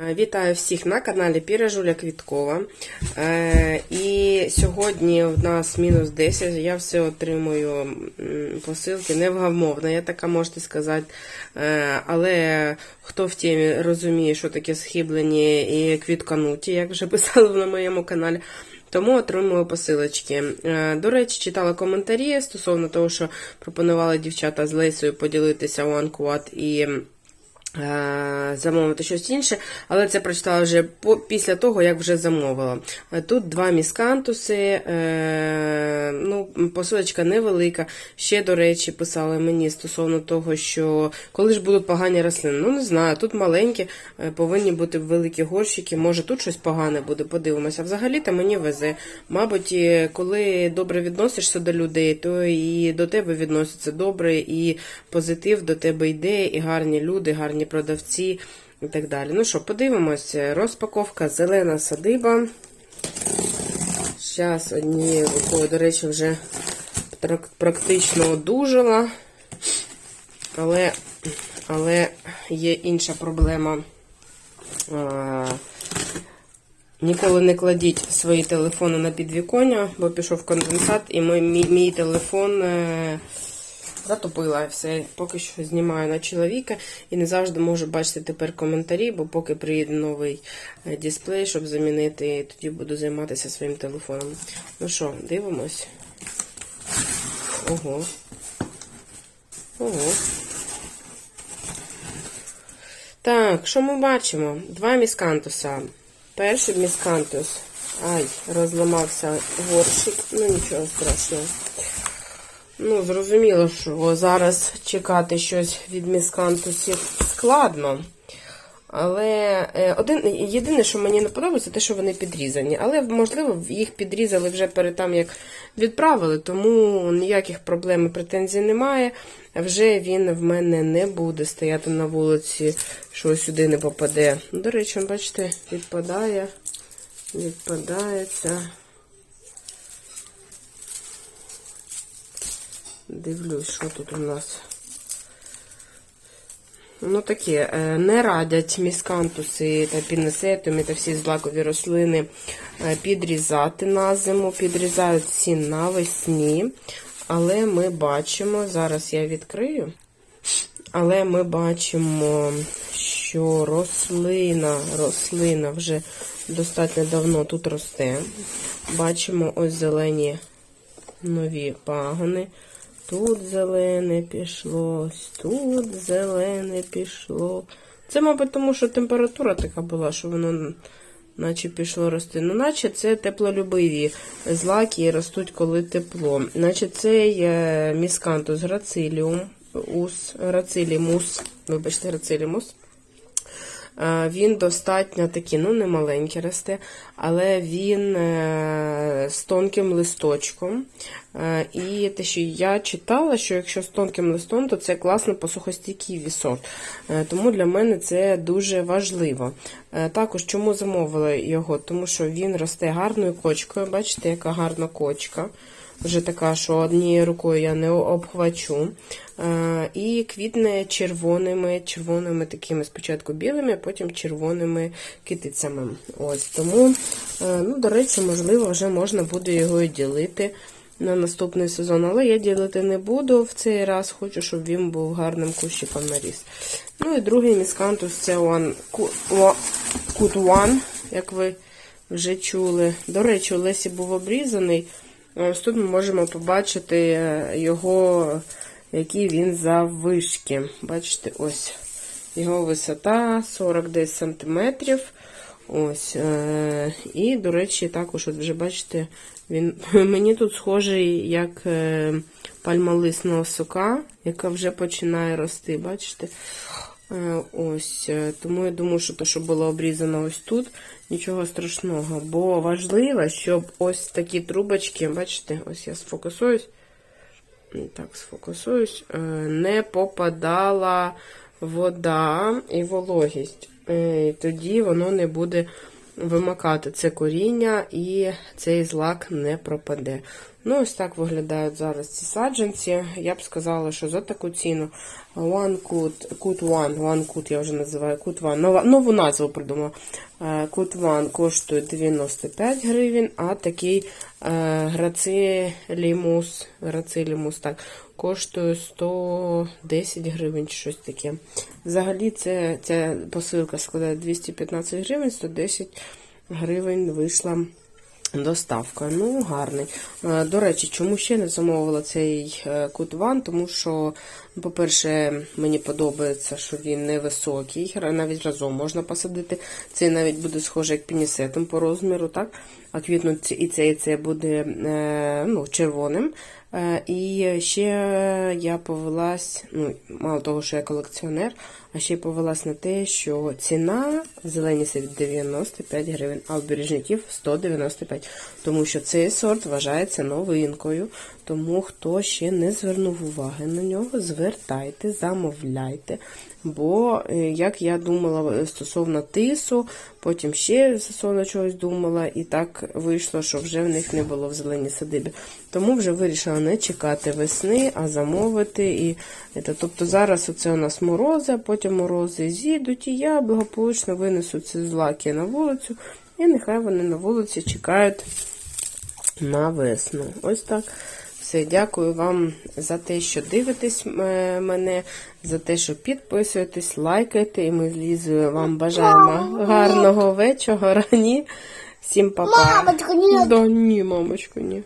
Е, Вітаю всіх на каналі Піра Жуля Квіткова. Е, І сьогодні в нас мінус 10. Я все отримую посилки невгамовно, я така можете сказати. Е, Але хто в темі розуміє, що таке схиблені і квіткануті, як вже писали на моєму каналі. Тому отримую посилочки. До речі, читала коментарі стосовно того, що пропонували дівчата з Лесою поділитися Анкуат і замовити щось інше, але це прочитала вже після того, як вже замовила. Е, Тут два міскантуси, е, ну, посилочка невелика. Ще, до речі, писали мені стосовно того, що коли ж будуть погані рослини. Ну, не знаю, тут маленькі, е, повинні бути великі горщики. Може, тут щось погане буде, подивимося. Взагалі-то мені везе. Мабуть, коли добре відносишся до людей, то і до тебе відносяться добре, і позитив до тебе йде, і гарні люди, гарні продавці і так далі. Ну що, подивимося. Розпаковка зелена садиба. Зараз однією рукою, до речі, вже практично одужала. Але, але є інша проблема. А, Ніколи не кладіть свої телефони на підвіконня, бо пішов конденсат, і мій, мій телефон е, затопила все. Поки що знімаю на чоловіка і не завжди можу бачити тепер коментарі, бо поки приїде новий е, дисплей, щоб замінити, і тоді буду займатися своїм телефоном. Ну що, дивимось. Ого. Ого. Так, що ми бачимо? Два міскантуса. Перший міскантус. Ай, розламався горщик. Ну, нічого страшного. Ну, зрозуміло, що зараз чекати щось від міскантусів складно. Але е, один, єдине, що мені не подобається, те, що вони підрізані. Але, можливо, їх підрізали вже перед тим, як відправили, тому ніяких проблем і претензій немає. Вже він в мене не буде стояти на вулиці, що сюди не попаде. До речі, бачите, відпадає, відпадається. Дивлюсь, що тут у нас. Ну таке, е, не радять міскантуси та пінесетумі та всі злакові рослини е, підрізати на зиму, підрізають всі навесні. Але ми бачимо, зараз я відкрию, але ми бачимо, що рослина, рослина вже достатньо давно тут росте. Бачимо ось зелені нові пагони. Тут зелене пішло, тут зелене пішло. Це, мабуть, тому що температура така була, що воно наче пішло рости. Ну, наче це теплолюбиві злаки ростуть, коли тепло. Наче цей е, міскантус грациліум, ус, грацилімус, вибачте, грацилімус. Е, Він достатньо такий, ну, не маленький росте, але він е, з тонким листочком. Е, І те, що я читала, що якщо з тонким листом, то це класно посухостійкий сорт. Тому для мене це дуже важливо. Також чому замовила його? Тому що він росте гарною кочкою. Бачите, яка гарна кочка. Вже така, що однією рукою я не обхвачу. Е, І квітне червоними, червоними такими спочатку білими, а потім червоними китицями. Ось тому, е, ну, до речі, можливо, вже можна буде його і ділити на наступний сезон. Але я ділити не буду в цей раз, хочу, щоб він був гарним кущиком наріс. Ну і другий міскантус це One Cut як ви вже чули. До речі, у Лесі був обрізаний. Ось тут ми можемо побачити е, його, який він заввишки. Бачите, ось його висота 40 десь сантиметрів. Ось. е, І, до речі, також, от вже бачите, він мені тут схожий, як е, пальма сока, яка вже починає рости. Бачите? Е, Ось, е, тому я думаю, що те, що було обрізано ось тут, нічого страшного. Бо важливо, щоб ось такі трубочки, бачите, ось я сфокусуюсь, так, сфокусуюсь, е, не попадала вода і вологість. І Тоді воно не буде вимикати це коріння і цей злак не пропаде. Ну, ось так виглядають зараз ці саджанці. Я б сказала, що за таку ціну One Cut, Cut One, One Cut я вже називаю Cut One, нова, нову назву придумала. Е, Cut One коштує 95 гривень, а такий е, Грацилімус, Грацилімус, так, коштує 110 гривень чи щось таке. Взагалі це, ця посилка складає 215 гривень, 110 гривень вийшла доставка. Ну, гарний. Е, До речі, чому ще не замовила цей е, кутван? Тому що, по-перше, мені подобається, що він невисокий, навіть разом можна посадити. Цей навіть буде схожий як пінісетом по розміру, так? Квітнуть і це, і це буде е, ну, червоним. Е, І ще я повелась, ну, мало того, що я колекціонер, а ще повелась на те, що ціна зелені сидить 95 гривень, а у бережників 195. Тому що цей сорт вважається новинкою. Тому хто ще не звернув уваги на нього, звертайте, замовляйте. Бо, е, як я думала е, стосовно тису, потім ще стосовно чогось думала, і так вийшло, що вже в них не було в зеленій садибі. Тому вже вирішила не чекати весни, а замовити. І, це, тобто зараз оце у нас морози, потім морози зійдуть, і я благополучно винесу ці злаки на вулицю, і нехай вони на вулиці чекають на весну. Ось так. Все, дякую вам за те, що дивитесь е, мене, за те, що підписуєтесь, лайкаєте, і ми з Лізою вам бажаємо гарного вечора. Ні. Всім па-па. Мамочка, ні. Да ні, мамочка, ні.